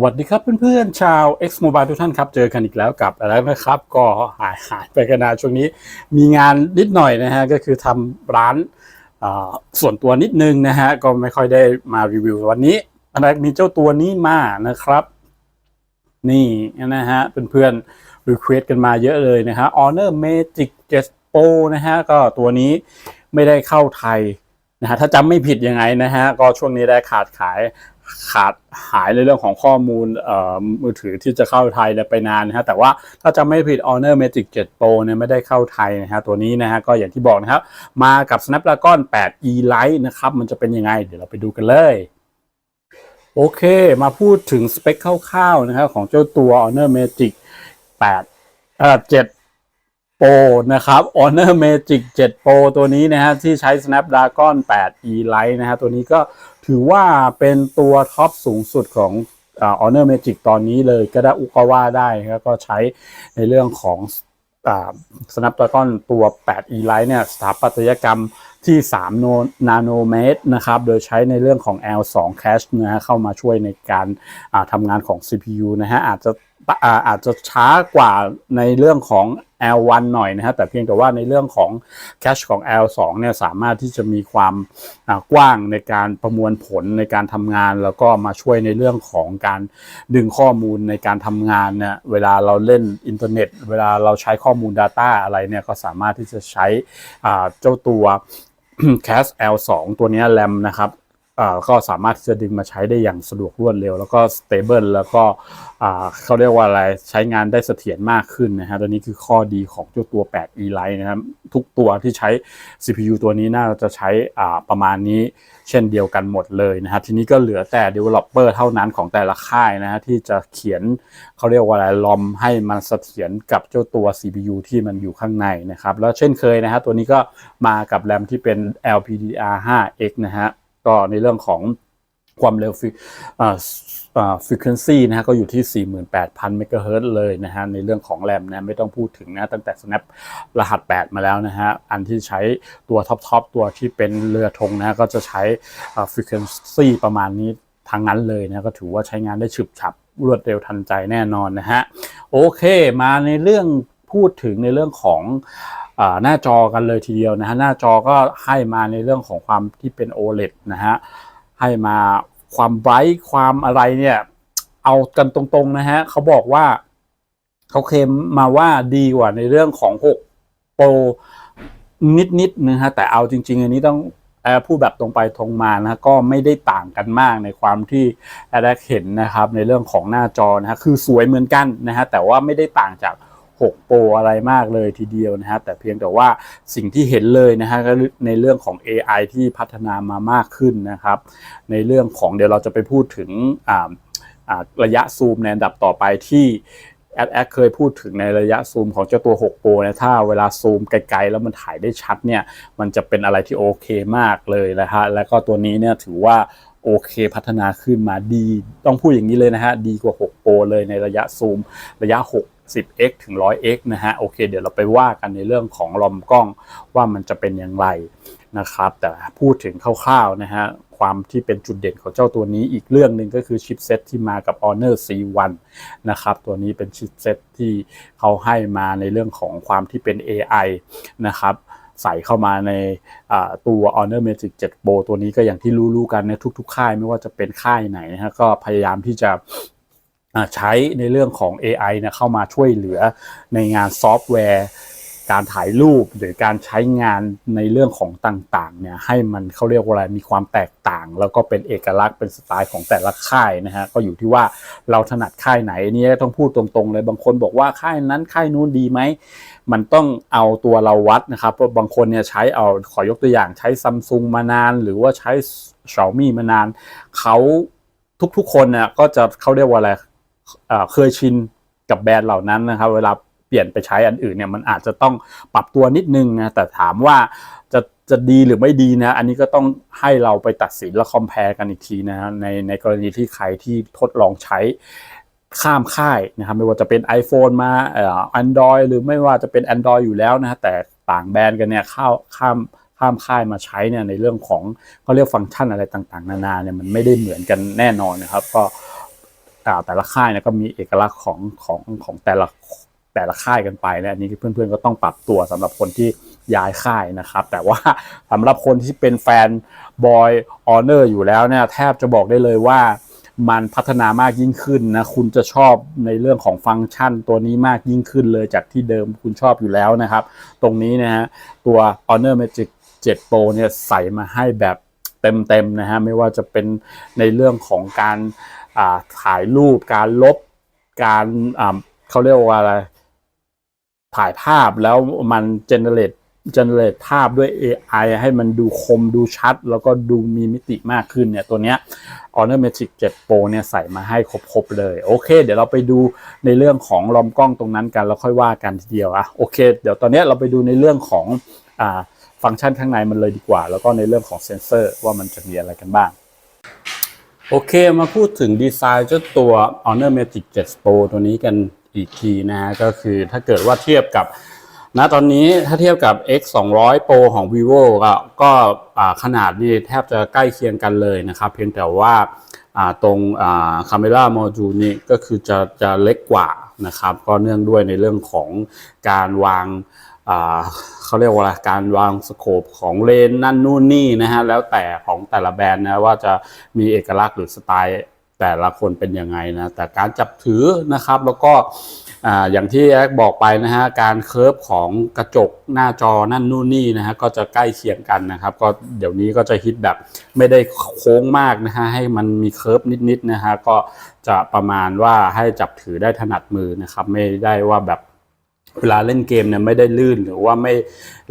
สวัสดีครับเพื่อนๆชาว X Mobile ทุกท่านครับ เจอกันอีกแล้วกับอะไรนะครับ ก็หายหายไปกันนานช่วงนี้ มีงานนิดหน่อยนะฮะ ก็คือทำร้านส่วนตัวนิดนึงนะฮะ ก็ไม่ค่อยได้มารีวิววันนี้อะไรมีเจ้าตัวนี้มานะครับ นี่นะฮะเพื่อนๆรีเควสกันมาเยอะเลยนะฮะ Honor Magic 7 Pro นะฮะ ก็ตัวนี้ไม่ได้เข้าไทยนะฮะถ้าจำไม่ผิดยังไงนะฮะ ก็ช่วงนี้ได้ขาดขาย ขาดหายในเรื่องของข้อมูลมือถือที่จะเข้าไทยแล้วไปนานนะฮะแต่ว่าถ้าจำไม่ผิด Honor Magic 7 Pro เนี่ยไม่ได้เข้าไทยนะฮะตัวนี้นะฮะก็อย่างที่บอกนะครับ มากับ Snapdragon 8 E Lite นะครับ มันจะเป็นยังไง เดี๋ยวเราไปดูกันเลยโอเค มาพูดถึงสเปคคร่าวๆนะครับของเจ้าตัว Honor Magic 8เอ่อ7 Pro นะครับ Honor Magic 7 Pro ตัวนี้นะฮะที่ใช้ Snapdragon 8 E Lite นะฮะตัวนี้ก็ ถือว่าเป็นตัวท็อปสูงสุดของอ่า Honor Magic ตอนนี้เลยก็ได้อุกว่าได้นะครับก็ใช้ในเรื่องของอ่า Snapdragon ตัว 8 E Lite เนี่ย สถาปัตยกรรมที่ 3 โนนาโนเมตรนะครับ โดยใช้ในเรื่องของ L2 Cache นะฮะเข้ามาช่วยในการาทำงานของ CPU นะฮะอาจจะ อาจจะช้ากว่าในเรื่องของ L1 หน่อยนะฮะแต่เพียงแต่ว่าในเรื่องของ Cache ของ L2 เนี่ยสามารถที่จะมีความกว้างในการประมวลผลในการทำงาน แล้วก็มาช่วยในเรื่องของการดึงข้อมูลในการทำงานเนี่ยเวลาเราเล่นอินเทอร์เน็ต เวลาเราใช้ข้อมูล Data อะไรเนี่ยก็สามารถที่จะใช้อ่าเจ้าตัว Cache L2 ตัวนี้ย RAM นะครับ ก็สามารถจะดึงมาใช้ได้อย่างสะดวกรวดเร็ว แล้วก็ stable แล้วก็เขาเรียกว่าอะไรใช้งานได้เสถียรมากขึ้นนะฮะตัวนี้คือข้อดีของเจ้าตัว 8 e Lite นะครับทุกตัวที่ใช้ CPU ตัวนี้น่าจะใช้ประมาณนี้เช่นเดียวกันหมดเลยนะฮะทีนี้ก็เหลือแต่ developer เท่านั้นของแต่ละค่ายนะฮะที่จะเขียนเขาเรียกว่าอะไรลอมให้มันเสถียรกับเจ้าตัว CPU ที่มันอยู่ข้างในนะครับแล้วเช่นเคยนะฮะตัวนี้ก็มากับแรมที่เป็น LPDDR5X นะฮะ ก็ในเรื่องของความเร็วฟิอ่า frequency นะฮะก็อยู่ที่ 48,000เมกะเฮิรตซ์เลยนะฮะในเรื่องของแรมนะไม่ต้องพูดถึงนะตั้งแต่ snap รหัส 8 มาแล้วนะฮะอันที่ใช้ตัวท็อปทอปตัวที่เป็นเรือธงนะะก็จะใช้ frequency ประมาณนี้ทางนั้นเลยนะก็ถือว่าใช้งานได้ฉึบฉับรวดเร็วทันใจแน่นอนนะฮะโอเคมาในเรื่อง พูดถึงในเรื่องของอหน้าจอกันเลยทีเดียวนะฮะหน้าจอก็ให้มาในเรื่องของความที่เป็น OLED นะฮะให้มาความไบรท์ความอะไรเนี่ยเอากันตรงๆนะฮะเขาบอกว่าเขาเคลมมาว่าดีกว่าในเรื่องของ 6 Pro นิดๆนะฮะแต่เอาจริง ๆ อันนี้ต้องพูดแบบตรงไปตรงมานะก็ไม่ได้ต่างกันมากในความที่แอร์เห็นนะครับในเรื่องของหน้าจอนะฮะคือสวยเหมือนกันนะฮะแต่ว่าไม่ได้ต่างจาก 6 โปรอะไรมากเลยทีเดียวนะฮะแต่เพียงแต่ว่าสิ่งที่เห็นเลยนะฮะก็ในเรื่องของ AI ที่พัฒนามามากขึ้นนะครับ ในเรื่องของเดี๋ยวเราจะไปพูดถึงระยะซูมในอันดับต่อไปที่แอดแอดเคยพูดถึงในระยะซูมของเจ้าตัว6โปรนะถ้าเวลาซูมไกลๆ แล้วมันถ่ายได้ชัดเนี่ย มันจะเป็นอะไรที่โอเคมากเลยนะฮะแล้วก็ตัวนี้เนี่ยถือว่าโอเคพัฒนาขึ้นมาดี ต้องพูดอย่างนี้เลยนะฮะ ดีกว่า6โปรเลยในระยะซูม ระยะ 6 10x ถึง 100x นะฮะโอเค เดี๋ยวเราไปว่ากันในเรื่องของลอมกล้องว่ามันจะเป็นอย่างไรนะครับแต่พูดถึงคร่าวๆนะฮะความที่เป็นจุดเด่นของเจ้าตัวนี้อีกเรื่องหนึ่งก็คือชิปเซ็ตที่มากับ Honor C1 นะครับตัวนี้เป็นชิปเซ็ตที่เขาให้มาในเรื่องของความที่เป็น AI นะครับใส่เข้ามาในตัว Honor Magic 7 Pro ตัวนี้ก็อย่างที่รู้ๆกันในทุกๆ ค่ายไม่ว่าจะเป็นค่ายไหนนะฮะก็พยายามที่จะ ใช้ในเรื่องของ AI นะเข้ามาช่วยเหลือในงานซอฟต์แวร์ การถ่ายรูปหรือการใช้งานในเรื่องของต่างๆเนี่ยให้มันเขาเรียกว่าอะไรมีความแตกต่าง แล้วก็เป็นเอกลักษณ์เป็นสไตล์ของแต่ละค่ายนะฮะก็อยู่ที่ว่าเราถนัดค่ายไหนนี่ต้องพูดตรงๆ เลยบางคนบอกว่าค่ายนั้นค่ายนู้นดีไหมมันต้องเอาตัวเราวัดนะครับเพราะบางคนเนี่ยใช้เอาขอยกตัวอย่างใช้ซัมซุงมานาน หรือว่าใช้ Xiaomi มานานเขาทุกๆ คนเนี่ยก็จะเขาเรียกว่าอะไร เคยชินกับแบรนด์เหล่านั้นนะครับเวลาเปลี่ยนไปใช้อันอื่นเนี่ยมันอาจจะต้องปรับตัวนิดนึงนะแต่ถามว่าจะจะดีหรือไม่ดีนะ อันนี้ก็ต้องให้เราไปตัดสินและคอมเพลกันอีกทีนะในในกรณีที่ใครที่ทดลองใช้ข้ามค่ายนะครับไม่ว่าจะเป็น iPhone มาเอ่อ Android หรือไม่ว่าจะเป็น Android อยู่แล้วนะแต่ต่างแบรนด์กันเนี่ยเข้าข้ามข้ามค่ายมาใช้เนี่ยในเรื่องของเขาเรียกฟังก์ชันอะไรต่างๆ นานาเนี่ยมันไม่ได้เหมือนกันแน่นอนนะครับ ก็่าแต่ละค่ายนี่ยก็มีเอกลักษณ์ของของของแต่ละแต่ละค่ายกันไปนะอันนี้เพื่อนๆก็ต้องปรับตัวสำหรับคนที่ย้ายค่ายนะครับ แต่ว่าสำหรับคนที่เป็นแฟนบอยออเนอร์อยู่แล้วเนี่ยแทบจะบอกได้เลยว่ามันพัฒนามากยิ่งขึ้นนะ คุณจะชอบในเรื่องของฟังก์ชันตัวนี้มากยิ่งขึ้นเลยจากที่เดิมคุณชอบอยู่แล้วนะครับ ตรงนี้นะฮะตัว Honor Magic 7 Pro เนี่ยใส่มาให้แบบเต็มๆนะฮะไม่ว่าจะเป็นในเรื่องของการ ถ่ายรูปการลบการเขาเรียกว่าอะไร ถ่ายภาพแล้วมันเจเนเรตเจเนเรตภาพด้วย AI ให้มันดูคมดูชัด แล้วก็ดูมีมิติมากขึ้นเนี่ย ตัวเนี้ย Honor Magic 7 Pro เนี่ยใส่มาให้ครบๆเลย โอเค เดี๋ยวเราไปดูในเรื่องของลอมกล้องตรงนั้นกัน แล้วค่อยว่ากันทีเดียวอะโอเค เดี๋ยวตอนเนี้ยเราไปดูในเรื่องของอ่าฟังก์ชันข้างในมันเลยดีกว่า แล้วก็ในเรื่องของเซนเซอร์ว่ามันจะมีอะไรกันบ้าง โอเคมาพูดถึงดีไซน์เจ้าตัว Honor Magic 7 Pro ตัวนี้กันอีกทีนะฮะ ก็คือถ้าเกิดว่าเทียบกับณตอนนี้ถ้าเทียบกับ X 2 0 0 Pro ของ vivo ก็ก็ขนาดนี่แทบจะใกล้เคียงกันเลยนะครับ เพียงแต่ว่าตรงอ่า camera module นี่ก็คือจะจะเล็กกว่านะครับ ก็เนื่องด้วยในเรื่องของการวาง เขาเรียกว่าการวางสโคปของเลนส์นั่นนู่นนี่นะฮะแล้วแต่ของแต่ละแบรนด์นะว่าจะมีเอกลักษณ์หรือสไตล์แต่ละคนเป็นยังไงนะแต่การจับถือนะครับแล้วก็ออย่างที่แอคบอกไปนะฮะการเคิร์ฟของกระจกหน้าจอนั่นนู่นนี่นะฮะก็จะใกล้เคียงกันนะครับ ก็เดี๋ยวนี้ก็จะฮิตแบบไม่ได้โค้งมากนะฮะให้มันมีเคิร์ฟนิดๆนะฮะก็จะประมาณว่าให้จับถือได้ถนัดมือนะครับ ไม่ได้ว่าแบบ เวลาเล่นเกมเนี่ยไม่ได้ลื่นหรือว่าไม่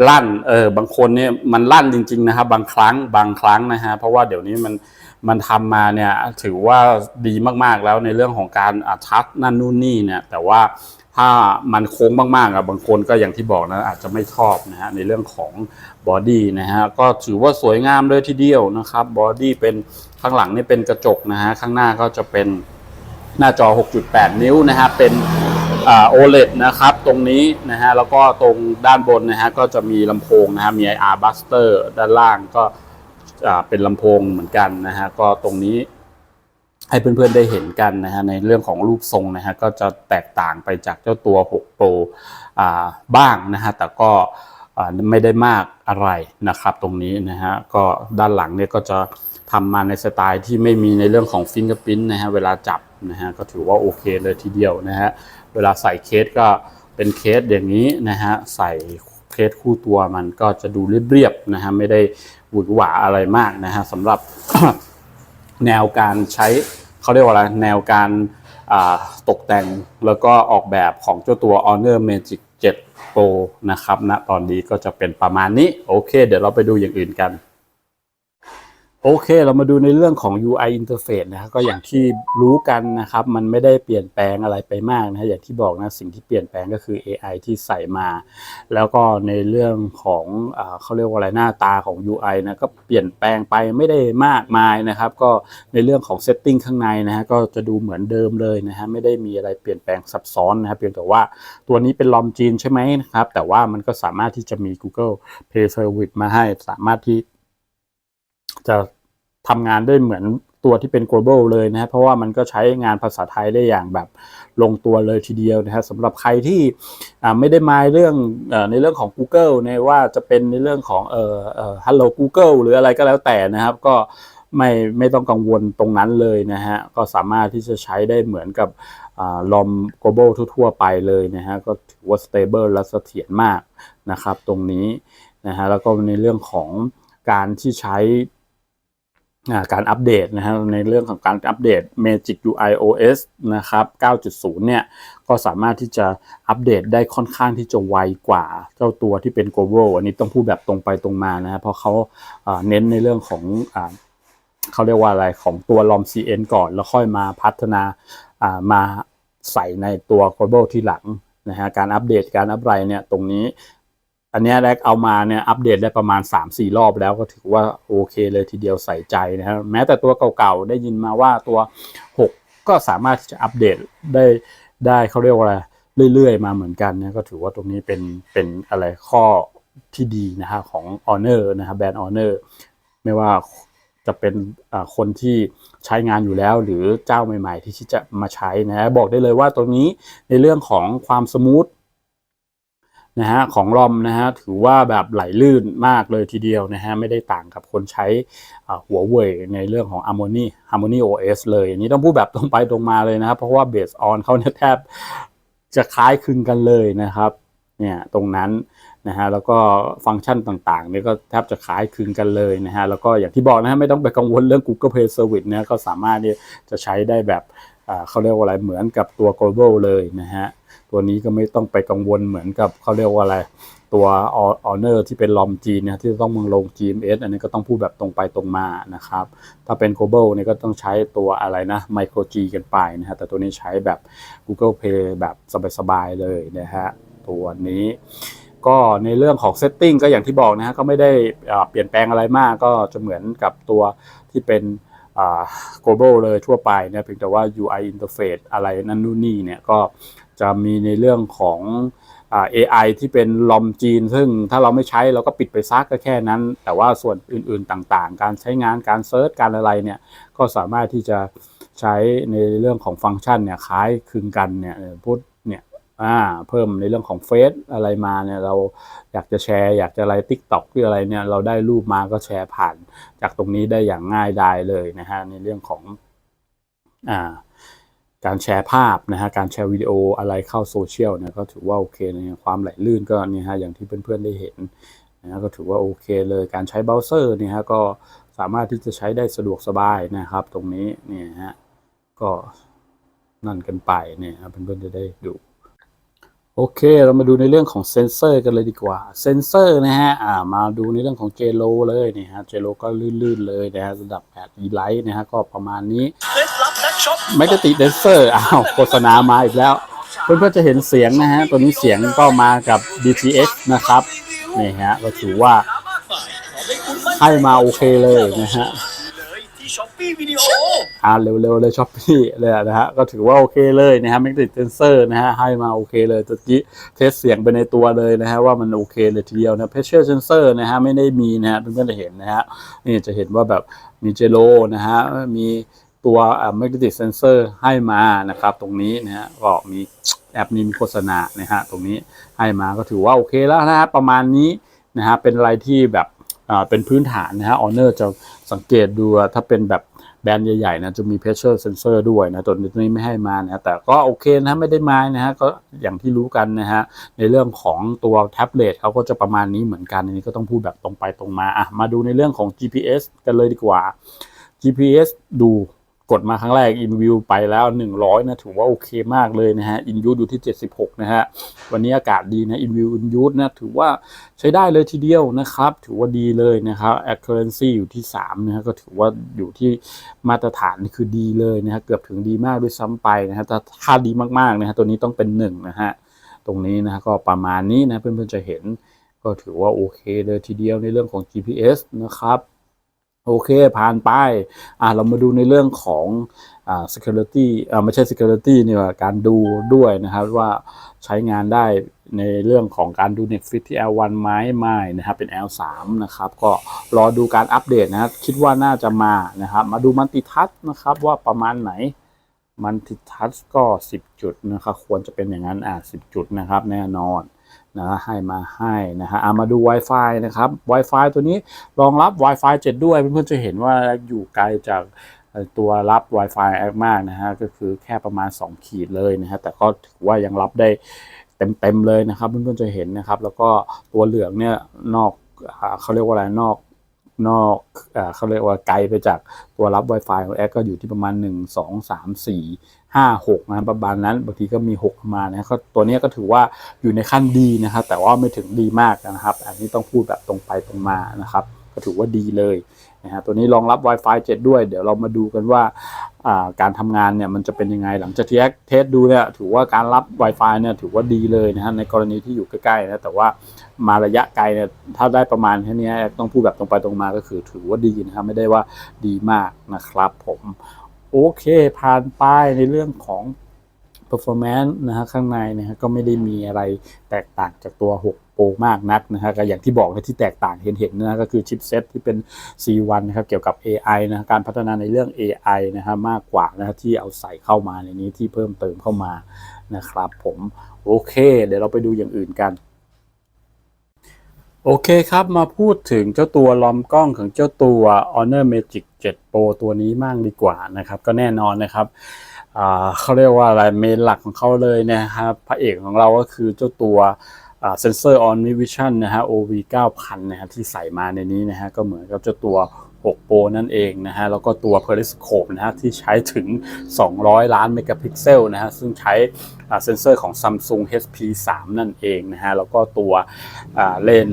ลั่นเออบางคนเนี่ยมันลั่นจริงๆนะครับบางครั้งบางครั้งนะฮะเพราะว่าเดี๋ยวนี้มันมันทำมาเนี่ยถือว่าดีมากๆแล้วในเรื่องของการอะชัดนั่นนู่นนี่เนี่ยแต่ว่าถ้ามันโค้งมากๆอะบางคนก็อย่างที่บอกนะอาจจะไม่ชอบนะฮะในเรื่องของบอดี้นะฮะก็ถือว่าสวยงามเลยทีเดียวนะครับบอดี้เป็นข้างหลังนี่เป็นกระจกนะฮะข้างหน้าก็จะเป็นหน้าจอ 6.8 นิ้วนะฮะเป็น อ่า OLED นะครับตรงนี้นะฮะแล้วก็ตรงด้านบนนะฮะก็จะมีลำโพงนะฮะมี IR Buster ด้านล่างก็อ่าเป็นลำโพงเหมือนกันนะฮะก็ตรงนี้ให้เพื่อนๆได้เห็นกันนะฮะในเรื่องของรูปทรงนะฮะก็จะแตกต่างไปจากเจ้าตัว 6 Pro อ่าบ้างนะฮะแต่ก็อ่าไม่ได้มากอะไรนะครับ ตรงนี้นะฮะก็ด้านหลังเนี่ยก็จะ ทำมาในสไตล์ที่ไม่มีในเรื่องของฟิงเกอร์พิ้นนะฮะเวลาจับนะฮะก็ถือว่าโอเคเลยทีเดียวนะฮะเวลาใส่เคสก็เป็นเคสอย่างนี้นะฮะใส่เคสคู่ตัวมันก็จะดูเรียบๆนะฮะไม่ได้หวือหวาอะไรมากนะฮะสำหรับ แนวการใช้เขาเรียกว่าอะไรแนวการตกแต่งแล้วก็ออกแบบของเจ้าตัว Honor Magic 7 Pro นะครับณตอนนี้ก็จะเป็นประมาณนี้ โอเค เดี๋ยวเราไปดูอย่างอื่นกัน โอเค เรามาดูในเรื่องของ UI interface นะครับก็อย่างที่รู้กันนะครับ มันไม่ได้เปลี่ยนแปลงอะไรไปมากนะอย่างที่บอกนะ สิ่งที่เปลี่ยนแปลงก็คือ AI ที่ใส่มา แล้วก็ในเรื่องของอเขาเรียกว่าอะไรหน้าตาของ UI นะก็เปลี่ยนแปลงไปไม่ได้มากมายนะครับ ก็ในเรื่องของ Setting ข้างในนะฮะก็จะดูเหมือนเดิมเลยนะฮะไม่ได้มีอะไรเปลี่ยนแปลงซับซ้อนนะครับเพียงแต่ว่าตัวนี้เป็นลอมจีนใช่ไหมนะครับ แต่ว่ามันก็สามารถที่จะมี Google Play Service มาให้สามารถที่จะ ทำงานได้เหมือนตัวที่เป็น global เลยนะฮะเพราะว่ามันก็ใช้งานภาษาไทยได้อย่างแบบลงตัวเลยทีเดียวนะฮะสำหรับใครที่ไม่ได้มาเรื่องอในเรื่องของ Google ในว่าจะเป็นในเรื่องของเอ่อเอ่อ Hello Google หรืออะไรก็แล้วแต่นะครับ ก็ไม่ไม่ต้องกังวลตรงนั้นเลยนะฮะก็สามารถที่จะใช้ได้เหมือนกับลอม global ทั่วๆไปเลยนะฮะก็ถือว่า stable และเสถียรมากนะครับ ตรงนี้นะฮะแล้วก็ในเรื่องของการที่ใช้ การอัปเดตนะฮะในเรื่องของการอัปเดต Magic UI OS นะครับ 9.0 เนี่ย ก็สามารถที่จะอัปเดตได้ค่อนข้างที่จะไวกว่าเจ้าตัวที่เป็น global อันนี้ต้องพูดแบบตรงไปตรงมานะฮะเพราะเขาเน้นในเรื่องของอเขาเรียกว่าอะไรของตัว LOM CN ก่อน แล้วค่อยมาพัฒนาามาใส่ในตัว global ที่หลังนะฮะการอัปเดตการอัปไรเนี่ยตรงนี้ อันนี้แรกเอามาเนี่ยอัปเดตได้ประมาณ 3-4 รอบแล้วก็ถือว่าโอเคเลยทีเดียวใส่ใจนะครับแม้แต่ตัวเก่าๆ ได้ยินมาว่าตัว 6 ก็สามารถที่จะอัปเดตได้ได้เขาเรียกว่าอะไรเรื่อยๆ มาเหมือนกันนะก็ถือว่าตรงนี้เป็นเป็นอะไรข้อที่ดีนะฮะของ Honor นะครับแบรนด์ Honor ไม่ว่าจะเป็นคนที่ใช้งานอยู่แล้ว หรือเจ้าใหม่ ๆ ที่จะมาใช้นะบอกได้เลยว่าตรงนี้ในเรื่องของความสมูท นะฮะของรอมนะฮะถือว่าแบบไหลลื่นมากเลยทีเดียวนะฮะไม่ได้ต่างกับคนใช้หัวเว่ยในเรื่องของ Harmony Harmony OS เลยอันนี้ต้องพูดแบบตรงไปตรงมาเลยนะครับ เพราะว่าเบสออนเขาเนี่ยแทบจะคล้ายคลึงกันเลยนะครับเนี่ยตรงนั้นนะฮะแล้วก็ฟังก์ชันต่างๆเนี่ยก็แทบจะคล้ายคลึงกันเลยนะฮะแล้วก็อย่างที่บอกนะฮะไม่ต้องไปกังวลเรื่อง Google Play Service นะก็สามารถที่จะใช้ได้แบบ เขาเรียกว่าอะไรเหมือนกับตัว global เลยนะฮะตัวนี้ก็ไม่ต้องไปกังวลเหมือนกับเขาเรียกว่าอะไรตัว Honor ที่เป็นลอมจีนนะที่ต้องมึงลง GMS อันนี้ก็ต้องพูดแบบตรงไปตรงมานะครับ ถ้าเป็น global เนี่ยก็ต้องใช้ตัวอะไรนะ micro G กันไปนะฮะแต่ตัวนี้ใช้แบบ Google Play แบบสบายๆเลยนะฮะตัวนี้ก็ในเรื่องของ setting ก็อย่างที่บอกนะฮะก็ไม่ได้เปลี่ยนแปลงอะไรมากก็จะเหมือนกับตัวที่เป็น global เลยทั่วไปเนะเพียงแต่ว่า UI interface อะไรนั่นนู่นนี่เนี่ยก็จะมีในเรื่องของอ่า AI ที่เป็นลอมจีน ซึ่งถ้าเราไม่ใช้เราก็ปิดไปซักก็แค่นั้น แต่ว่าส่วนอื่นๆต่างๆ การใช้งานการเซิร์ชการอะไรเนี่ยก็สามารถที่จะใช้ในเรื่องของฟังก์ชันเนี่ยคล้ายคลึงกันเนี่ยพูด อ่าเพิ่มในเรื่องของเฟซอะไรมาเนี่ยเราอยากจะแชร์ อยากจะอะไรทิกตอกหรืออะไรเนี่ยเราได้รูปมาก็แชร์ผ่าน จากตรงนี้ได้อย่างง่ายดายเลยนะฮะในเรื่องของอ่าการแชร์ภาพนะฮะการแชร์วิดีโออะไรเข้าโซเชียลเนี่ยก็ถือว่าโอเคในความไหลลื่นก็เนี่ยฮะอย่างที่เพื่อนๆได้เห็นนะฮะก็ถือว่าโอเคเลยการใช้เบราว์เซอร์เนี่ยฮะก็สามารถที่จะใช้ได้สะดวกสบายนะครับ ตรงนี้เนี่ยฮะก็นั่นกันไปเนี่ยเพื่อนๆจะได้ดู โอเค เรามาดูในเรื่องของเซนเซอร์กันเลยดีกว่า เซนเซอร์นะฮะ อ่า มาดูในเรื่องของเจโลเลยนี่ฮะ เจโลก็ลื่นๆเลยนะฮะระดับ8 e l i t นะฮะ ก็ประมาณนี้เคล็ดลับนักช็อปไม่ได้ติดเดนเซอร์ อ้าว โฆษณามาอีกแล้ว เพื่อนๆจะเห็นเสียงนะฮะ ตัวนี้เสียงก็มากับ DTX นะครับ นี่ฮะ ก็ถือว่าให้มาโอเคเลยนะฮะเลย ที่ช้อปปี้วิดีโออ่าเร็วๆเลยช้อปปี้เลยนะฮะก็ถือว่าโอเคเลยนะฮะไม่ติดเซนเซอร์นะฮะให้มาโอเคเลยตะกี้เทสเสียงไปในตัวเลยนะฮะว่ามันโอเคเลยทีเดียวนะ pressure sensor นะฮะไม่ได้มีนะฮะเพื่อนๆจะเห็นนะฮะนี่จะเห็นว่าแบบมีเจโลนะฮะมีตัวอ่า magnetic sensor ให้มานะครับตรงนี้นะฮะก็มีแอปนี้มีโฆษณานะฮะตรงนี้ให้มาก็ถือว่าโอเคแล้วนะฮะประมาณนี้นะฮะเป็นอะไรที่แบบ เป็นพื้นฐานนะฮะ Honor จะสังเกตดูถ้าเป็นแบบแบรนด์ใหญ่ๆนะจะมี pressure sensor ด้วยนะตัวนี้ไม่ให้มานะแต่ก็โอเคนะไม่ได้มานะฮะก็อย่างที่รู้กันนะฮะในเรื่องของตัวแท็บเล็ตเขาก็จะประมาณนี้เหมือนกันอันนี้ก็ต้องพูดแบบตรงไปตรงมาอะมาดูในเรื่องของ GPS กันเลยดีกว่า GPS ดู กดมาครั้งแรก in view ไปแล้ว 100 นะถือว่าโอเคมากเลยนะฮะ in use อยู่ที่ 76 นะฮะวันนี้อากาศดีนะ in view in use นะถือว่าใช้ได้เลยทีเดียวนะครับ ถือว่าดีเลยนะครับ accuracy อยู่ที่ 3 นะฮะก็ถือว่าอยู่ที่มาตรฐานคือดีเลยนะฮะเกือบถึงดีมากด้วยซ้ำไปนะฮะแต่ถ้าดีมากๆนะฮะตัวนี้ต้องเป็น 1 นะฮะตรงนี้นะฮะก็ประมาณนี้นะเพื่อนๆจะเห็นก็ถือว่าโอเคเลยทีเดียวในเรื่องของ GPS นะครับ โอเค ผ่านไป อ่าเรามาดูในเรื่องของอ่า security อ่าไม่ใช่ security นี่ว่าการดูด้วยนะครับว่าใช้งานได้ในเรื่องของการดู Netflix ที่ L1 ไหมไม่นะครับเป็น L3 นะครับก็รอดูการอัปเดตนะครับคิดว่าน่าจะมานะครับ มาดูมันติทัชนะครับว่าประมาณไหนมันติทัชก็ 10 จุดนะครับ ควรจะเป็นอย่างนั้นอ่า10 จุดนะครับ แน่นอน นะให้มาให้นะฮะเอามาดู Wi-Fi นะครับ Wi-Fi ตัวนี้รองรับ Wi-Fi 7 ด้วย เพื่อนๆจะเห็นว่าอยู่ไกลจากตัวรับ Wi-Fi แอมากนะฮะก็คือแค่ประมาณ 2 ขีดเลยนะฮะแต่ก็ถือว่ายังรับได้เต็มๆเลยนะครับเพื่อนๆจะเห็นนะครับ แล้วก็ตัวเหลืองเนี่ยนอกเขาเรียกว่าอะไรนอกนอกอเขาเรียกว่าไกลไปจากตัวรับ Wi-Fi ของแอก็อยู่ที่ประมาณ 1 2 3 4 ห้าหกนะประมาณนั้นบางทีก็มีหกมานะก็ตัวนี้ก็ถือว่าอยู่ในขั้นดีนะครับ แต่ว่าไม่ถึงดีมากนะครับ อันนี้ต้องพูดแบบตรงไปตรงมานะครับ ก็ถือว่าดีเลยนะฮะตัวนี้รองรับ Wi-Fi 7 ด้วย เดี๋ยวเรามาดูกันว่าการทำงานเนี่ยมันจะเป็นยังไงหลังจากที่เทสดูเนี่ยถือว่าการรับ Wi-Fi เนี่ยถือว่าดีเลยนะฮะในกรณีที่อยู่ใกล้ๆนะแต่ว่ามาระยะไกลเนี่ยถ้าได้ประมาณแค่นี้ต้องพูดแบบตรงไปตรงมาก็คือถือว่าดีนะครับไม่ได้ว่าดีมากนะครับผม โอเค ผ่านไปในเรื่องของ performance นะฮะข้างในนะฮะก็ไม่ได้มีอะไรแตกต่างจากตัว 6 Pro มากนักนะฮะก็อย่างที่บอกนะที่แตกต่างเห็นๆนะฮะก็คือชิปเซตที่เป็น C1 นะครับเกี่ยวกับ AI นะฮะการพัฒนาในเรื่อง AI นะฮะมากกว่านะฮะที่เอาใส่เข้ามาในนี้ที่เพิ่มเติมเข้ามานะครับผมโอเค เดี๋ยวเราไปดูอย่างอื่นกัน โอเคครับ มาพูดถึงเจ้าตัวลอมกล้องของเจ้าตัว Honor Magic 7 Pro ตัวนี้มากดีกว่านะครับ ก็แน่นอนนะครับเขาเรียกว่าอะไรเมนหลักของเขาเลยนะครับพระเอกของเราก็คือเจ้าตัวเซนเซอร์ on vision นนะฮะ OV 9000นะฮะที่ใส่มาในนี้นะฮะก็เหมือนกับเจ้าตัว 6 Pro นั่นเองนะฮะแล้วก็ตัว Periscope นะฮะที่ใช้ถึง 200 ล้านเมกะพิกเซลนะฮะซึ่งใช้ เซนเซอร์ของ Samsung HP3 นั่นเองนะฮะแล้วก็ตัวเลน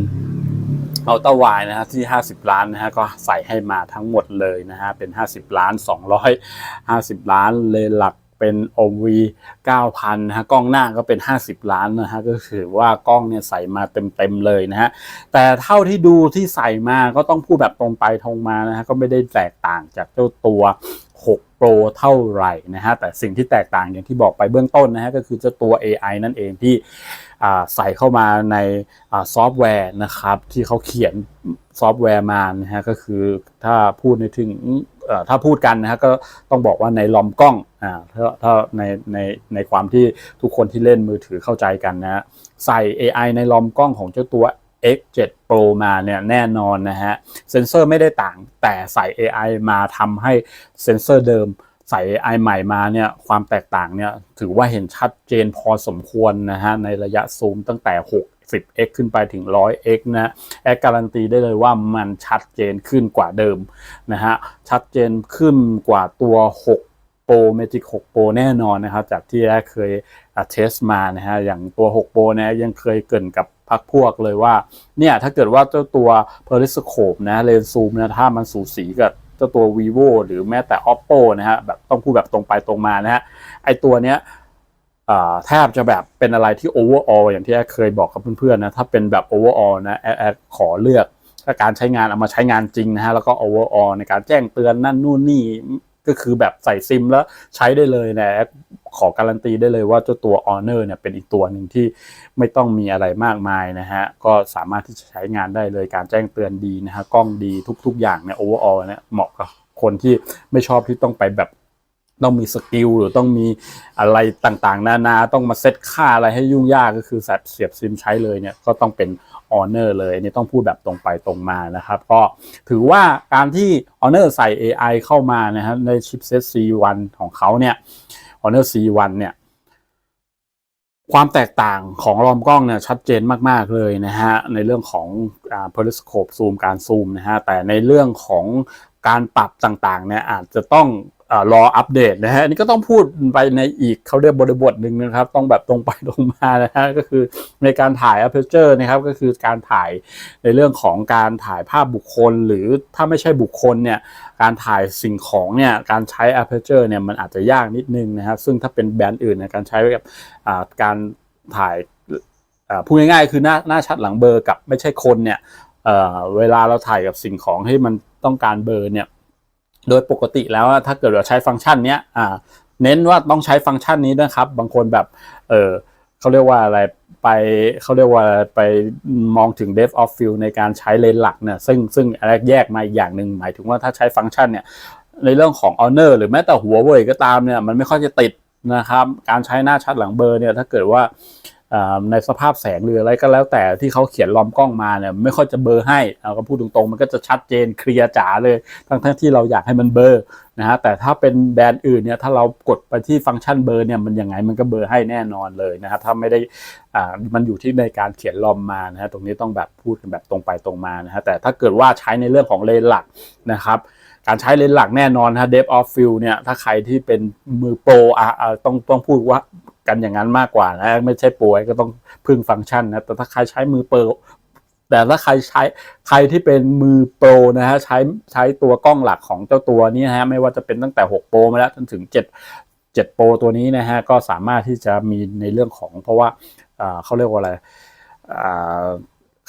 อัลต้าไวนะฮะที่ 50 ล้านนะฮะก็ใส่ให้มาทั้งหมดเลยนะฮะเป็น 50 ล้าน 250 ล้านเลนหลักเป็น OV 9,000นะฮะกล้องหน้าก็เป็น 50 ล้านนะฮะก็คือว่ากล้องเนี่ยใส่มาเต็มๆเลยนะฮะแต่เท่าที่ดูที่ใส่มาก็ต้องพูดแบบตรงไปตรงมานะฮะก็ไม่ได้แตกต่างจากเจ้าตัว 6 Pro เท่าไหร่นะฮะแต่สิ่งที่แตกต่างอย่างที่บอกไปเบื้องต้นนะฮะก็คือเจ้าตัว AI นั่นเองที่ใส่เข้ามาในอซอฟต์แวร์นะครับที่เขาเขียนซอฟต์แวร์มานะฮะก็คือถ้าพูดในถึงถ้าพูดกันนะฮะก็ต้องบอกว่าในลอมกล้องอ่าถ้าถ้าในในในความที่ทุกคนที่เล่นมือถือเข้าใจกันนะฮะใส่ AI ในลอมกล้องของเจ้าตัว X7 Pro มาเนี่ยแน่นอนนะฮะ เซนเซอร์ไม่ได้ต่างแต่ใส่ AI มาทำให้เซนเซอร์เดิมใส่ AI ใหม่มาเนี่ยความแตกต่างเนี่ยถือว่าเห็นชัดเจนพอสมควรนะฮะ ในระยะซูมตั้งแต่ 60x ขึ้นไปถึง 100x นะแอดการันตีได้เลยว่ามันชัดเจนขึ้นกว่าเดิมนะฮะ ชัดเจนขึ้นกว่าตัว 6 Pro Magic 6 Pro แน่นอนนะครับ จากที่แอดเคยเทสมานะฮะอย่างตัว 6 Pro เนี่ยยังเคยเกินกับพักพวกเลยว่า เนี่ยถ้าเกิดว่าเจ้าตัว Periscope นะเลนส์ซูมนะถ้ามันสูสีกับเจ้าตัว vivo หรือแม้แต่ oppo นะฮะแบบต้องพูดแบบตรงไปตรงมานะฮะไอตัวเนี้ยแทบจะแบบเป็นอะไรที่ overall อย่างที่แอดเคยบอกกับเพื่อนๆนะถ้าเป็นแบบ overall นะแอดแอดขอเลือกถ้าการใช้งานเอามาใช้งานจริงนะฮะแล้วก็ overall ในการแจ้งเตือนนั่นนู่นนี่ ก็คือแบบใส่ซิมแล้วใช้ได้เลยนะแอดขอการันตีได้เลยว่าเจ้าตัว Honor เนี่ยเป็นอีกตัวหนึ่งที่ไม่ต้องมีอะไรมากมายนะฮะ ก็สามารถที่จะใช้งานได้เลยการแจ้งเตือนดีนะฮะ กล้องดีทุก ๆ อย่างเนี่ย overall เนี่ยเหมาะกับคนที่ไม่ชอบที่ต้องไปแบบต้องมีสกิลหรือต้องมีอะไรต่างๆ นานาต้องมาเซตค่าอะไรให้ยุ่งยากก็คือเสียบซิมใช้เลยเนี่ยก็ต้องเป็น Honor เลยนี่ต้องพูดแบบตรงไปตรงมานะครับ ก็ถือว่าการที่ Honor ใส่ AI เข้ามานะฮะในชิปเซต C1 ของเขาเนี่ย Honor C1 เนี่ยความแตกต่างของลอมกล้องเนี่ยชัดเจนมาก ๆ เลยนะฮะ ในเรื่องของอ่า periscope ซูมการซูมนะฮะ แต่ในเรื่องของการปรับต่างๆเนี่ยอาจจะต้อง รออัปเดตนะฮะนี่ก็ต้องพูดไปในอีกเขาเรียกบริบทหนึ่งนะครับ ต้องแบบตรงไปตรงมานะฮะก็คือในการถ่าย aperture นะครับก็คือการถ่ายในเรื่องของการถ่ายภาพบุคคล หรือถ้าไม่ใช่บุคคลเนี่ยการถ่ายสิ่งของเนี่ยการใช้ aperture เนี่ยมันอาจจะยากนิดนึงนะครับซึ่งถ้าเป็นแบรนด์อื่นเนี่ยการใช้กับการถ่ายพูดง่ายๆ คือหน้าหน้าชัดหลังเบอร์กับไม่ใช่คนเนี่ยเวลาเราถ่ายกับสิ่งของให้มันต้องการเบอร์เนี่ย โดยปกติแล้วถ้าเกิดเราใช้ฟังก์ชันเนี้ยอ่าเน้นว่าต้องใช้ฟังก์ชันนี้นะครับ บางคนแบบเออเขาเรียกว่าอะไรไปเขาเรียกว่าไปมองถึง depth of field ในการใช้เลนหลักเนี่ยซึ่งซึ่งอะไรแยกมาอีกอย่างหนึ่งหมายถึงว่าถ้าใช้ฟังก์ชันเนี่ยในเรื่องของ honor หรือแม้แต่หัวเว่ยก็ตามเนี่ยมันไม่ค่อยจะติดนะครับ การใช้หน้าชัดหลังเบอร์เนี่ยถ้าเกิดว่า ในสภาพแสงหรืออะไรก็แล้วแต่ที่เขาเขียนลอมกล้องมาเนี่ยไม่ค่อยจะเบอร์ให้เอาก็พูดตรงๆ มันก็จะชัดเจนเคลียร์จ๋าเลยทั้งๆที่เราอยากให้มันเบอร์นะฮะแต่ถ้าเป็นแบรนด์อื่นเนี่ยถ้าเรากดไปที่ฟังก์ชันเบอร์เนี่ยมันยังไงมันก็เบอร์ให้แน่นอนเลยนะครับถ้าไม่ได้อ่ามันอยู่ที่ในการเขียนลอมมานะฮะตรงนี้ต้องแบบพูดกันแบบตรงไปตรงมานะฮะแต่ถ้าเกิดว่าใช้ในเรื่องของเลนหลักนะครับการใช้เลนส์หลักแน่นอนฮะ depth of field เนี่ย ถ้าใครที่เป็นมือโปรอะอะต้องต้องพูดว่า กันอย่างนั้นมากกว่านะไม่ใช่โปรก็ต้องพึ่งฟังก์ชันนะแต่ถ้าใครใช้มือโปรแต่ถ้าใครใช้ใครที่เป็นมือโปรนะฮะใช้ใช้ตัวกล้องหลักของเจ้าตัวนี้นะฮะไม่ว่าจะเป็นตั้งแต่ 6 โปรมาแล้วจนถึง 7 7 โปรตัวนี้นะฮะก็สามารถที่จะมีในเรื่องของเพราะว่าเขาเรียกว่าอะไร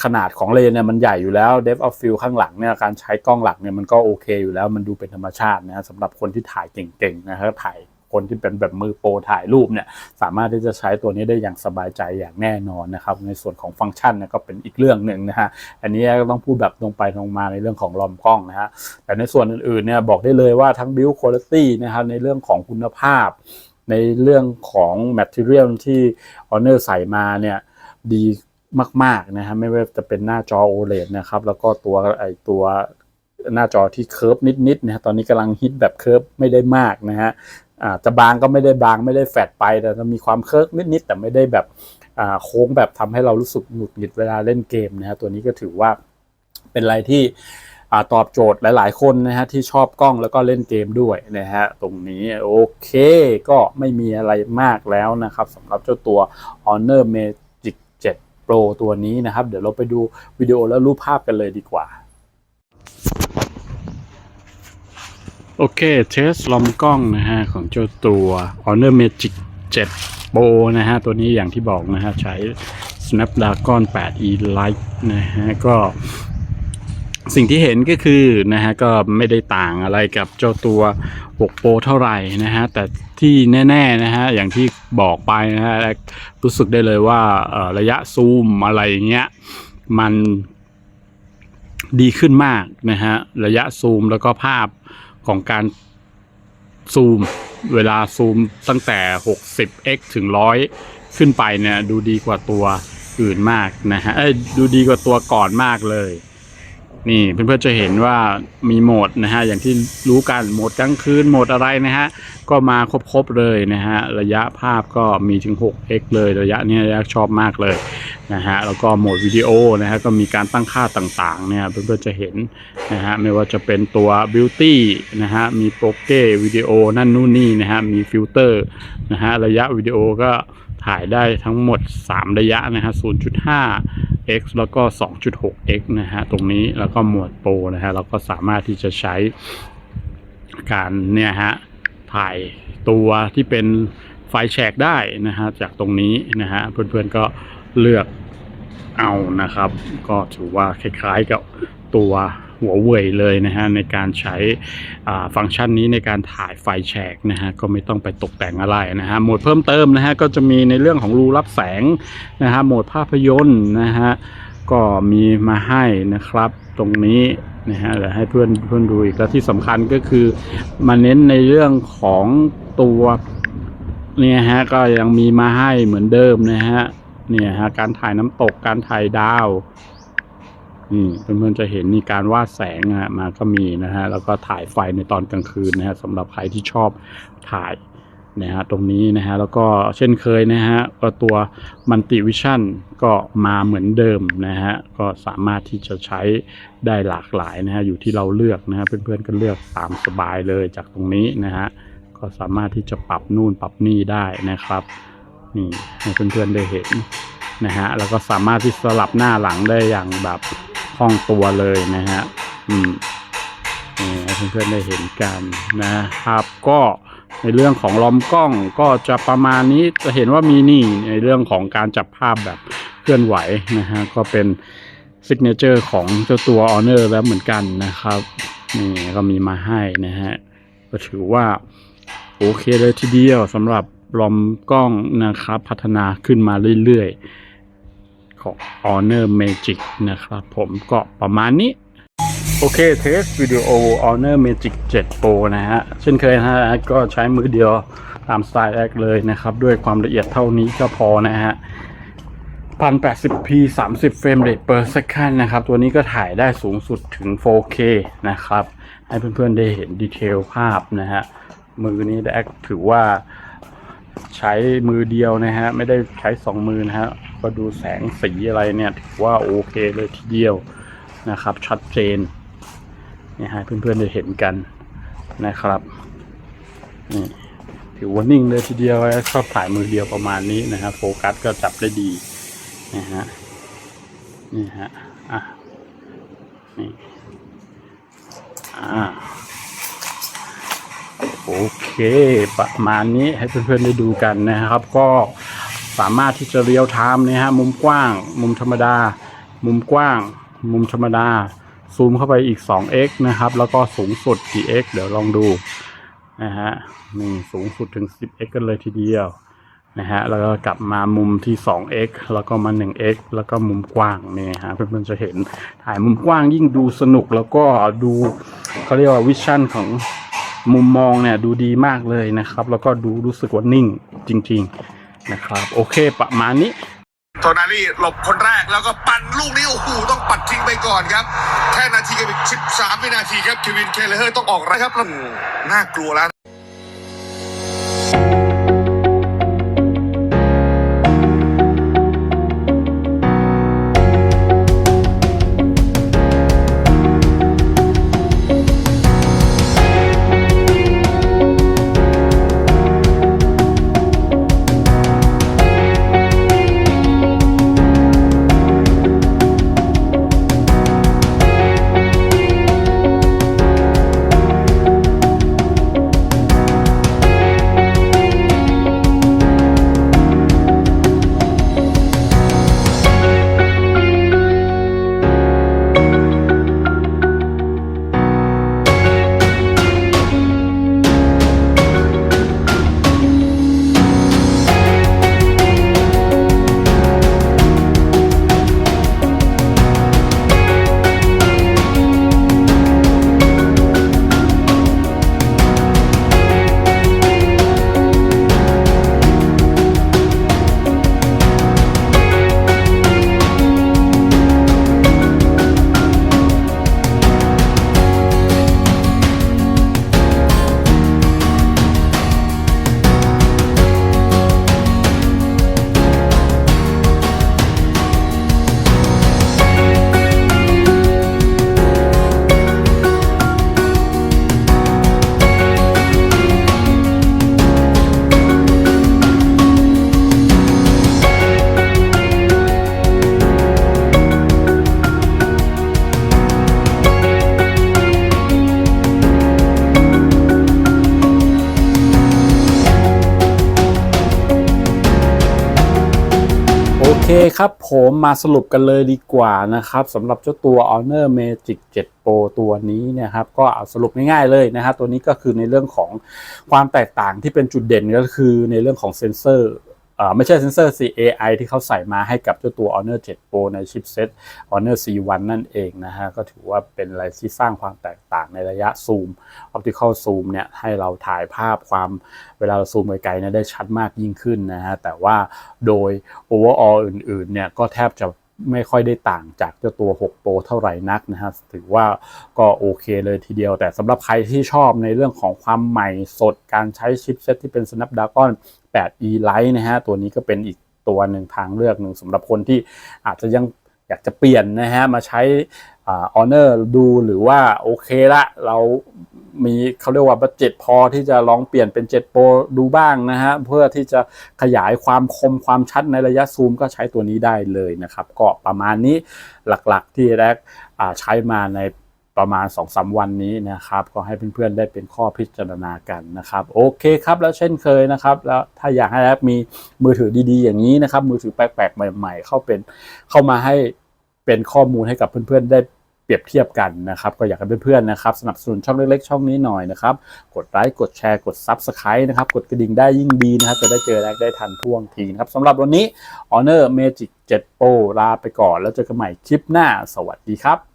ขนาดของเลนเนี่ยมันใหญ่อยู่แล้ว depth of field ข้างหลังเนี่ยการใช้กล้องหลักเนี่ยมันก็โอเคอยู่แล้วมันดูเป็นธรรมชาตินะฮะสำหรับคนที่ถ่ายเก่งๆนะฮะถ่าย คนที่เป็นแบบมือโปรถ่ายรูปเนี่ยสามารถที่จะใช้ตัวนี้ได้อย่างสบายใจอย่างแน่นอนนะครับ ในส่วนของฟังก์ชันนะก็เป็นอีกเรื่องหนึ่งนะฮะอันนี้ก็ต้องพูดแบบตรงไปตรงมาในเรื่องของลอมกล้องนะฮะแต่ในส่วนอื่นๆเนี่ยบอกได้เลยว่าทั้ง build quality นะครับในเรื่องของคุณภาพ ในเรื่องของ material ที่ Honor ใส่มาเนี่ยดีมากๆนะฮะไม่ว่าจะเป็นหน้าจอ OLED นะครับแล้วก็ตัวไอตัวหน้าจอที่เคิร์ฟนิดๆนะฮะตอนนี้กำลังฮิตแบบเคิร์ฟไม่ได้มากนะฮะ อ่าจะบางก็ไม่ได้บางไม่ได้แฟดไปแต่จะมีความเคิร์ฟนิดๆแต่ไม่ได้แบบอ่าโค้งแบบทำให้เรารู้สึกหงุดหงิดเวลาเล่นเกมนะฮะตัวนี้ก็ถือว่าเป็นอะไรที่ตอบโจทย์หลาย ๆ คนนะฮะที่ชอบกล้องแล้วก็เล่นเกมด้วยนะฮะตรงนี้โอเคก็ไม่มีอะไรมากแล้วนะครับสำหรับเจ้าตัว Honor Magic 7 Pro ตัวนี้นะครับ เดี๋ยวเราไปดูวิดีโอแล้วรูปภาพกันเลยดีกว่า โอเค เทสลอมกล้องนะฮะ ของเจ้าตัว Honor Magic 7 Pro นะฮะ ตัวนี้อย่างที่บอกนะฮะ ใช้ Snapdragon 8 E Lite นะฮะ ก็สิ่งที่เห็นก็คือนะฮะก็ไม่ได้ต่างอะไรกับเจ้าตัว 6 Pro เท่าไหร่นะฮะแต่ที่แน่ๆนะฮะอย่างที่บอกไปนะฮะรู้สึกได้เลยว่าระยะซูมอะไรเงี้ยมันดีขึ้นมากนะฮะระยะซูมแล้วก็ภาพ ของการซูม เวลาซูมตั้งแต่ 60x ถึง 100 ขึ้นไปเนี่ย ดูดีกว่าตัวอื่นมากนะฮะดูดีกว่าตัวก่อนมากเลย นี่เพื่อนๆจะเห็นว่ามีโหมดนะฮะอย่างที่รู้กันโหมดกลางคืนโหมดอะไรนะฮะก็มาครบๆเลยนะฮะระยะภาพก็มีถึง 6x เลยระยะนี้ยระยะชอบมากเลยนะฮะแล้วก็โหมดวิดีโอนะฮะก็มีการตั้งค่าต่างๆเนี่ยเพื่อนๆจะเห็นนะฮะไม่ว่าจะเป็นตัว beauty นะฮะมีโปรเกวิดีโอนั่นนู่นนี่นะฮะมีฟิลเตอร์นะฮะระยะวิดีโอก็ ถ่ายได้ทั้งหมด 3 ระยะนะฮะ0.5 x แล้วก็ 2.6 x นะฮะตรงนี้แล้วก็หมวดโปรนะฮะเราก็สามารถที่จะใช้การเนี่ยฮะถ่ายตัวที่เป็นไฟแชกได้นะฮะจากตรงนี้นะฮะเพื่อนๆก็เลือกเอานะครับ ก็ถือว่าคล้ายๆกับตัว หัวเว่ยเลยนะฮะในการใช้ฟังก์ชันนี้ในการถ่ายไฟแชกนะฮะก็ไม่ต้องไปตกแต่งอะไรนะฮะโหมดเพิ่มเติมนะฮะก็จะมีในเรื่องของรูรับแสงนะฮะโหมดภาพยนตร์นะฮะก็มีมาให้นะครับตรงนี้นะฮะเดี๋ยวให้เพื่อนเพื่อนดูอีกแล้วที่สำคัญก็คือมาเน้นในเรื่องของตัวเนี่ยฮะก็ยังมีมาให้เหมือนเดิมนะฮะเนี่ยฮะการถ่ายน้ำตกการถ่ายดาว นี่เพื่อนๆจะเห็นมีการวาดแสงอะมาก็มีนะฮะแล้วก็ถ่ายไฟในตอนกลางคืนนะฮะสำหรับใครที่ชอบถ่ายนะฮะตรงนี้นะฮะแล้วก็เช่นเคยนะฮะก็ตัวมัลติวิชั่นก็มาเหมือนเดิมนะฮะก็สามารถที่จะใช้ได้หลากหลายนะฮะอยู่ที่เราเลือกนะฮะเพื่อนๆก็เลือกตามสบายเลยจากตรงนี้นะฮะก็สามารถที่จะปรับนู่นปรับนี่ได้นะครับนี่ให้เพื่อนๆได้เห็นนะฮะแล้วก็สามารถที่สลับหน้าหลังได้อย่างแบบ คล่องตัวเลยนะฮะ อืมนี่เพื่อนๆได้เห็นกันนะครับ ก็ในเรื่องของล้อมกล้องก็จะประมาณนี้จะเห็นว่ามีนี่ในเรื่องของการจับภาพแบบเคลื่อนไหวนะฮะก็เป็นซิกเนเจอร์ของเจ้าตัว Honor แล้วเหมือนกันนะครับนี่ก็มีมาให้นะฮะก็ถือว่าโอเคเลยทีเดียวสำหรับล้อมกล้องนะครับ พัฒนาขึ้นมาเรื่อยๆ ของ Honor Magic นะครับผมก็ประมาณนี้ โอเคเทสวิดีโอ Honor Magic 7 Pro นะฮะ เช่นเคยนะฮะก็ใช้มือเดียวตามสไตล์แอคเลยนะครับ ด้วยความละเอียดเท่านี้ก็พอนะฮะ 1080p 30 เฟรมเรท per second นะครับ ตัวนี้ก็ถ่ายได้สูงสุดถึง 4K นะครับ ให้เพื่อนๆได้เห็นดีเทลภาพนะฮะ มือนี้แอคถือว่าใช้มือเดียวนะฮะ ไม่ได้ใช้สองมือนะฮะ ก็ดูแสงสีอะไรเนี่ยถือว่าโอเคเลยทีเดียวนะครับ ชัดเจนนี่ยให้เพื่อนๆได้เห็นกันนะครับนี่ถือว่านิ่งเลยทีเดียวและชอบถ่ายมือเดียวประมาณนี้นะฮะโฟกัสก็จับได้ดีนะฮะนี่ฮะอะนี่อ่าโอเค ประมาณนี้ให้เพื่อนๆได้ดูกันนะครับ ก็ สามารถที่จะเรียวไทม์นะฮะมุมกว้าง มุมธรรมดา มุมกว้าง มุมธรรมดา ซูมเข้าไปอีก 2x นะครับ แล้วก็สูงสุดกี่ x เดี๋ยวลองดูนะฮะนี่สูงสุดถึง 10x กันเลยทีเดียวนะฮะแล้วก็กลับมามุมที่ 2x แล้วก็มา 1x แล้วก็มุมกว้างนี่ฮะเพื่อนๆจะเห็นถ่ายมุมกว้างยิ่งดูสนุกแล้วก็ดูเขาเรียกว่าวิชั่นของมุมมองเนี่ยดูดีมากเลยนะครับ แล้วก็ดูรู้สึกว่านิ่งจริง ๆ นะครับ โอเคประมาณนี้โทนารี่หลบคนแรกแล้วก็ปั่นลูกนี้โอ้โหต้องปัดทิ้งไปก่อนครับ แค่นาทีกับอีก13วินาทีครับเควินเคเลเฮอร์ต้องออกแล้วครับน่ากลัวแล้ว ครับผมมาสรุปกันเลยดีกว่านะครับสำหรับเจ้าตัว Honor Magic 7 Pro ตัวนี้เนะครับ ก็เอาสรุปง่ายๆเลยนะครับตัวนี้ก็คือในเรื่องของความแตกต่างที่เป็นจุดเด่นก็คือในเรื่องของเซนเซอร์ ไม่ใช่เซนเซอร์ CAI ที่เขาใส่มาให้กับเจ้าตัว Honor 7 Pro ในชิปเซ็ต Honor C1 นั่นเองนะฮะ ก็ถือว่าเป็นอะไรที่สร้างความแตกต่างในระยะซูม Optical Zoom เนี่ยให้เราถ่ายภาพความเวลาเราซูมไกลๆเนี่ยได้ชัดมากยิ่งขึ้นนะฮะ แต่ว่าโดย overall อื่นๆเนี่ยก็แทบจะ ไม่ค่อยได้ต่างจากเจ้าตัว 6 Pro เท่าไหร่นักนะฮะถือว่าก็โอเคเลยทีเดียว แต่สำหรับใครที่ชอบในเรื่องของความใหม่สดการใช้ชิปเซ็ตที่เป็น Snapdragon 8 E Lite นะฮะ ตัวนี้ก็เป็นอีกตัวหนึ่งทางเลือกหนึ่งสำหรับคนที่อาจจะยังอยากจะเปลี่ยนนะฮะ มาใช้ อ่า Honor ดูหรือว่าโอเคละเรามีเขาเรียกว่าบัตเจ็ตพอที่จะลองเปลี่ยนเป็น7 Pro ดูบ้างนะฮะเพื่อที่จะขยายความคมความชัดในระยะซูมก็ใช้ตัวนี้ได้เลยนะครับ ก็ประมาณนี้หลักๆที่แรกอ่าใช้มาในประมาณ 2-3 วันนี้นะครับ ก็ให้เพื่อนๆได้เป็นข้อพิจารณากันนะครับ โอเคครับแล้วเช่นเคยนะครับ แล้วถ้าอยากให้แอปมีมือถือดีๆ อย่างนี้นะครับ มือถือแปลกๆ ใหม่ ๆ เข้าเป็นเข้ามาให้เป็นข้อมูลให้กับเพื่อนๆได้ เปรียบเทียบกันนะครับ ก็อยากให้เพื่อนๆนะครับสนับสนุนช่องเล็กๆ ช่องนี้หน่อยนะครับ กดไลค์กดแชร์กด Subscribe นะครับ กดกระดิ่งได้ยิ่งดีนะครับ จะได้เจอแรกได้ทันท่วงทีนะครับสำหรับวันนี้ Honor Magic 7 Pro ลาไปก่อนแล้วเจอกันใหม่คลิปหน้า สวัสดีครับ